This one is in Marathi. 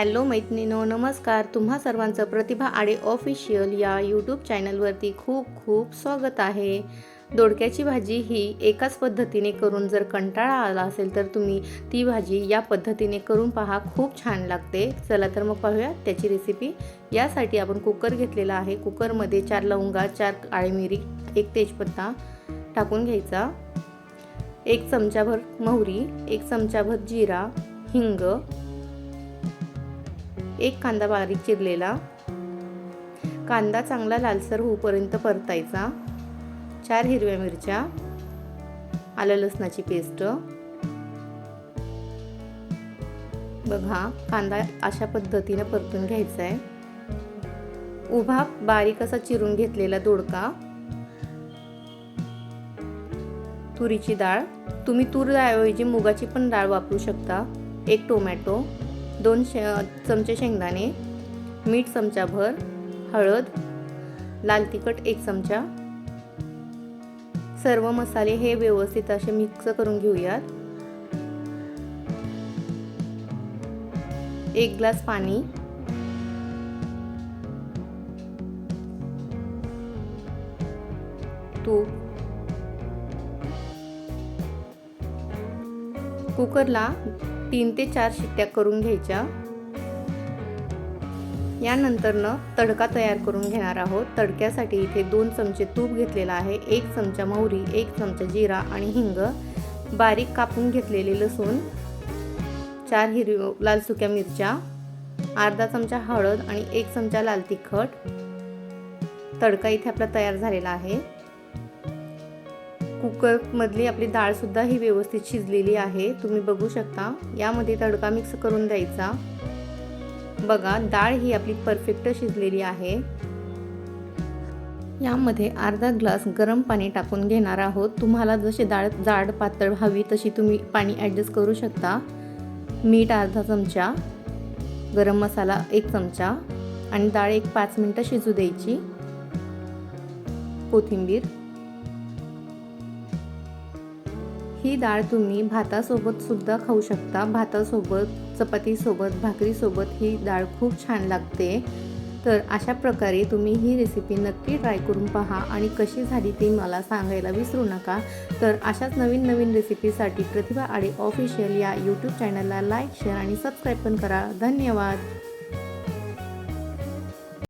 हॅलो मैत्रिणीनो नमस्कार. तुम्हा सर्वांचं प्रतिभा आडे ऑफिशियल या यूट्यूब चॅनलवरती खूप खूप स्वागत आहे. दोडक्याची भाजी ही एकाच पद्धतीने करून जर कंटाळा आला असेल तर तुम्ही ती भाजी या पद्धतीने करून पहा. खूप छान लागते. चला तर मग पाहूया त्याची रेसिपी यासाठी आपण कुकर घेतलेला आहे. कुकरमध्ये चार लवंगा चार काळी मिरी एक तेजपत्ता टाकून घ्यायचा. एक चमचाभर मोहरी एक चमचाभर जिरा हिंग एक कांदा बारीक चिरलेला. कांदा चांगला लालसर होऊपर्यंत परतायचा. चार हिरव्या मिरच्या. आलं लसणाची पेस्ट. बघा कांदा अशा पद्धतीनं परतून घ्यायचा आहे उभा बारीक असा चिरून घेतलेला दोडका. तुरीची डाळ. तुम्ही तूर डाळऐवजी मुगाची पण डाळ वापरू शकता. एक टोमॅटो. दोन शे चमचे शेंगदाणे मीठ चमचाभर हळद लाल तिखट एक चमचा. सर्व मसाले हे व्यवस्थित असे मिक्स करून घेऊयात. एक ग्लास पाणी. तूप. कुकरला तीन ते चार शिट्ट्या करून घ्यायच्या. यानंतरनं तडका तयार करून घेणार आहोत. तडक्यासाठी इथे दोन चमचे तूप घेतलेला आहे एक चमचा मोहरी एक चमचा जिरा आणि हिंग. बारीक कापून घेतलेले लसूण चार हिरवी लाल सुक्या मिरच्या अर्धा चमचा हळद आणि एक चमचा लाल तिखट. तडका इथे आपला तयार झालेला आहे. कुकरमधली आपली डाळसुद्धा ही व्यवस्थित शिजलेली आहे. तुम्ही बघू शकता. यामध्ये तडका मिक्स करून द्यायचा. बघा डाळ ही आपली परफेक्ट शिजलेली आहे. यामध्ये अर्धा ग्लास गरम पाणी टाकून घेणार आहोत. तुम्हाला जशी डाळ जाड पातळ हवी तशी तुम्ही पाणी ॲडजस्ट करू शकता. मीठ अर्धा चमचा गरम मसाला एक चमचा आणि डाळ एक पाच मिनटं शिजू द्यायची. कोथिंबीर ही डाळ तुम्ही भातासोबत सुद्धा खाऊ शकता. भातासोबत चपातीसोबत भाकरीसोबत ही डाळ खूप छान लागते. तर अशा प्रकारे तुम्ही ही रेसिपी नक्की ट्राय करून पहा आणि कशी झाली ती मला सांगायला विसरू नका. तर अशाच नवीन नवीन रेसिपीसाठी प्रतिभा आडे ऑफिशियल या यूट्यूब चॅनलला लाईक शेअर आणि सबस्क्राईब पण करा. धन्यवाद!